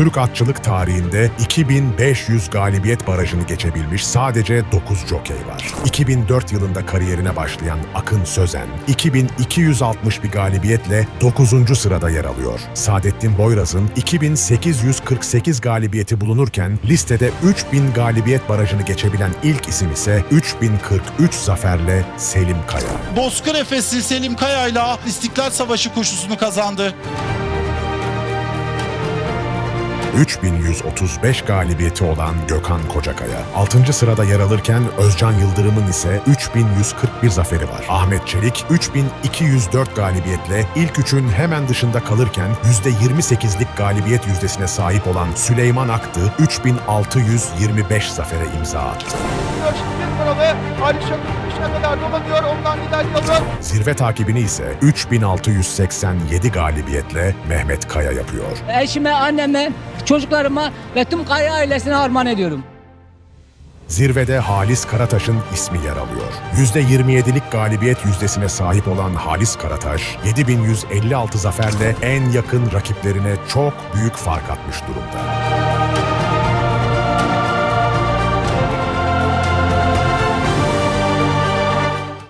Türk atçılık tarihinde 2500 galibiyet barajını geçebilmiş sadece 9 jokey var. 2004 yılında kariyerine başlayan Akın Sözen, 2260 bir galibiyetle 9. sırada yer alıyor. Saadettin Boyraz'ın 2848 galibiyeti bulunurken listede 3000 galibiyet barajını geçebilen ilk isim ise 3043 zaferle Selim Kaya. Bozkır Efesli Selim Kaya'yla İstiklal Savaşı koşusunu kazandı. 3135 galibiyeti olan Gökhan Kocakaya. 6. sırada yer alırken Özcan Yıldırım'ın ise 3141 zaferi var. Ahmet Çelik 3204 galibiyetle ilk üçün hemen dışında kalırken %28'lik galibiyet yüzdesine sahip olan Süleyman Aktı 3625 zafere imza attı. Dışına kadar dolanıyor. Ondan liderliği alıyor. Zirve takibini ise 3687 galibiyetle Mehmet Kaya yapıyor. Eşime, anneme, çocuklarıma ve tüm Kaya ailesine armağan ediyorum. Zirvede Halis Karataş'ın ismi yer alıyor. %27'lik galibiyet yüzdesine sahip olan Halis Karataş, 7156 zaferle en yakın rakiplerine çok büyük fark atmış durumda.